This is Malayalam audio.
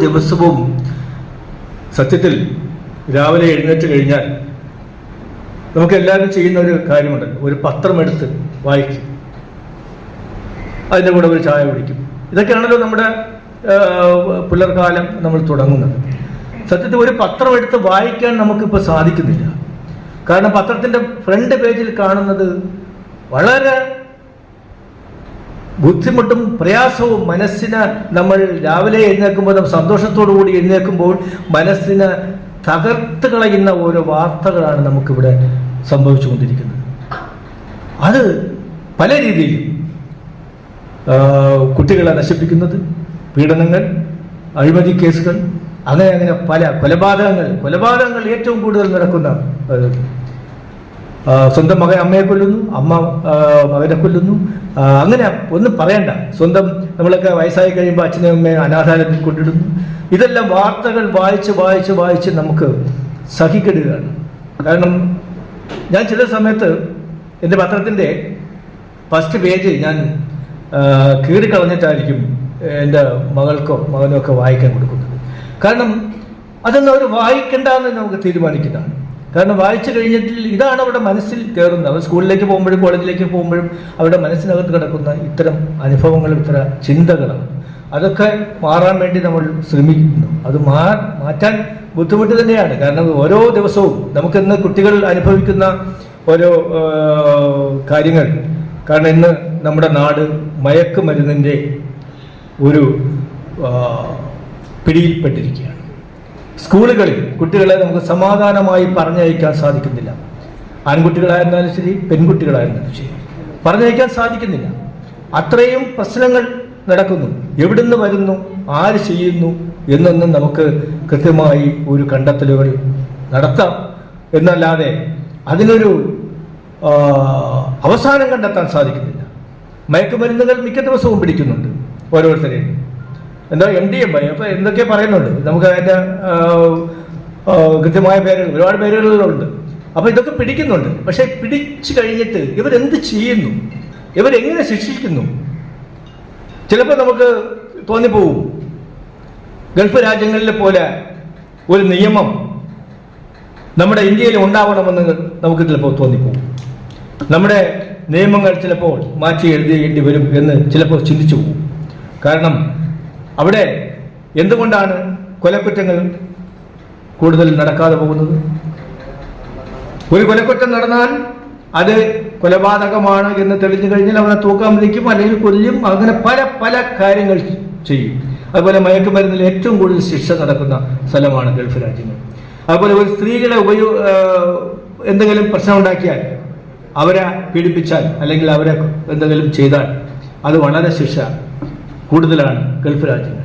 ദിവസവും സത്യത്തിൽ രാവിലെ എഴുന്നേറ്റ് കഴിഞ്ഞാൽ നമുക്ക് എല്ലാവരും ചെയ്യുന്ന ഒരു കാര്യമുണ്ട്. ഒരു പത്രം എടുത്ത് വായിക്കും. അതിന്റെ കൂടെ ഒരു ചായ കുടിക്കും. ഇതൊക്കെയാണല്ലോ നമ്മുടെ പുലർകാലം നമ്മൾ തുടങ്ങുന്നത്. സത്യത്തിൽ ഒരു പത്രം എടുത്ത് വായിക്കാൻ നമുക്കിപ്പോൾ സാധിക്കുന്നില്ല. കാരണം പത്രത്തിന്റെ ഫ്രണ്ട് പേജിൽ കാണുന്നത് വളരെ ബുദ്ധിമുട്ടും പ്രയാസവും മനസ്സിന് നമ്മൾ രാവിലെ എഴുന്നേൽക്കുമ്പോൾ നമ്മൾ സന്തോഷത്തോടു കൂടി എഴുന്നേൽക്കുമ്പോൾ മനസ്സിന് തകർത്ത് കളയുന്ന ഓരോ വാർത്തകളാണ് നമുക്കിവിടെ സംഭവിച്ചുകൊണ്ടിരിക്കുന്നത്. അത് പല രീതിയിലും കുട്ടികളെ നശിപ്പിക്കുന്നത് പീഡനങ്ങൾ അഴിമതി കേസുകൾ അങ്ങനെ അങ്ങനെ പല കൊലപാതകങ്ങൾ കൊലപാതകങ്ങൾ ഏറ്റവും കൂടുതൽ നടക്കുന്ന സ്വന്തം മകൻ അമ്മയെ കൊല്ലുന്നു അമ്മ മകനെ കൊല്ലുന്നു. അങ്ങനെ ഒന്നും പറയണ്ട. സ്വന്തം നമ്മളൊക്കെ വയസ്സായി കഴിയുമ്പോൾ അച്ഛനും അമ്മയും അനാഥാലയത്തിൽ കൊണ്ടിടുന്നു. ഇതെല്ലാം വാർത്തകൾ വായിച്ച് വായിച്ച് വായിച്ച് നമുക്ക് സഹിക്കെടുകയാണ്. കാരണം ഞാൻ ചില സമയത്ത് എന്റെ പത്രത്തിന്റെ ഫസ്റ്റ് പേജ് ഞാൻ കീറിക്കളഞ്ഞിട്ടായിരിക്കും എന്റെ മകൾക്കോ മകനോ ഒക്കെ വായിക്കാൻ കൊടുക്കുന്നത്. കാരണം അതൊന്നും അവർ വായിക്കണ്ടെന്ന് നമുക്ക് തീരുമാനിക്കുന്നതാണ്. കാരണം വായിച്ചു കഴിഞ്ഞിട്ട് ഇതാണ് അവിടെ മനസ്സിൽ കയറുന്നത്. അവർ സ്കൂളിലേക്ക് പോകുമ്പോഴും കോളേജിലേക്ക് പോകുമ്പോഴും അവരുടെ മനസ്സിനകത്ത് കിടക്കുന്ന ഇത്തരം അനുഭവങ്ങളും ഇത്തരം ചിന്തകളാണ് അതൊക്കെ മാറാൻ വേണ്ടി നമ്മൾ ശ്രമിക്കുന്നു. അത് മാ മാറ്റാൻ ബുദ്ധിമുട്ട് തന്നെയാണ്. കാരണം ഓരോ ദിവസവും നമുക്കിന്ന് കുട്ടികൾ അനുഭവിക്കുന്ന ഓരോ കാര്യങ്ങൾ. കാരണം ഇന്ന് നമ്മുടെ നാട് മയക്കുമരുന്നിന്റെ ഒരു പിടിയിൽപ്പെട്ടിരിക്കുകയാണ്. സ്കൂളുകളിൽ കുട്ടികളെ നമുക്ക് സമാധാനമായി പറഞ്ഞയക്കാൻ സാധിക്കുന്നില്ല. ആൺകുട്ടികളായിരുന്നാലും ശരി പെൺകുട്ടികളായിരുന്നാലും ശരി. പറഞ്ഞയക്കാൻ സാധിക്കുന്നില്ല. അത്രയും പ്രശ്നങ്ങൾ നടക്കുന്നു. എവിടുന്ന് വരുന്നു? ആര് ചെയ്യുന്നു? എന്നൊന്നും നമുക്ക് കൃത്യമായി ഒരു കണ്ടെത്തലുകൾ നടത്താം. എന്നല്ലാതെ അതിനൊരു അവസാനം കണ്ടെത്താൻ സാധിക്കുന്നില്ല. മയക്കുമരുന്നുകൾ മിക്ക ദിവസവും പിടിക്കുന്നുണ്ട് ഓരോരുത്തരെയും. എന്താ എം ഡി എം ഐ അപ്പോൾ എന്തൊക്കെ പറയുന്നുണ്ട്? നമുക്ക് ആ, കൃത്യമായ പേരുകൾ ഒരുപാട് പേരുകളുണ്ട് അപ്പോൾ ഇതൊക്കെ പിടിക്കുന്നുണ്ട്. പക്ഷേ പിടിച്ചു കഴിഞ്ഞിട്ട് ഇവരെന്ത് ചെയ്യുന്നു? ഇവരെങ്ങനെ ശിക്ഷിക്കുന്നു? ചിലപ്പോൾ നമുക്ക് തോന്നിപ്പോവും. ഗൾഫ് രാജ്യങ്ങളിലെ പോലെ ഒരു നിയമം നമ്മുടെ ഇന്ത്യയിൽ ഉണ്ടാവണമെന്ന് നമുക്ക് ചിലപ്പോൾ തോന്നിപ്പോവും. നമ്മുടെ നിയമങ്ങൾ ചിലപ്പോൾ മാറ്റി എഴുതേണ്ടി വരും എന്ന് ചിലപ്പോൾ ചിന്തിച്ചു പോകും കാരണം അവിടെ എന്തുകൊണ്ടാണ് കൊലക്കുറ്റങ്ങൾ കൂടുതൽ നടക്കാതെ പോകുന്നത്? ഒരു കൊലക്കുറ്റം നടന്നാൽ അത് കൊലപാതകമാണ് എന്ന് തെളിഞ്ഞു കഴിഞ്ഞാൽ അവനെ തൂക്കാൻ വിളിക്കും അല്ലെങ്കിൽ കൊല്ലും. അങ്ങനെ പല പല കാര്യങ്ങൾ ചെയ്യും. അതുപോലെ മയക്കുമരുന്നിൽ ഏറ്റവും കൂടുതൽ ശിക്ഷ നടക്കുന്ന സ്ഥലമാണ് ഗൾഫ് രാജ്യങ്ങൾ. അതുപോലെ ഒരു സ്ത്രീകളെ ഉപയോ എന്തെങ്കിലും പ്രശ്നം ഉണ്ടാക്കിയാൽ അവരെ പീഡിപ്പിച്ചാൽ അല്ലെങ്കിൽ അവരെ എന്തെങ്കിലും ചെയ്താൽ അത് വളരെ ശിക്ഷ കൂടുതലാണ് ഗൾഫ് രാജ്യങ്ങൾ.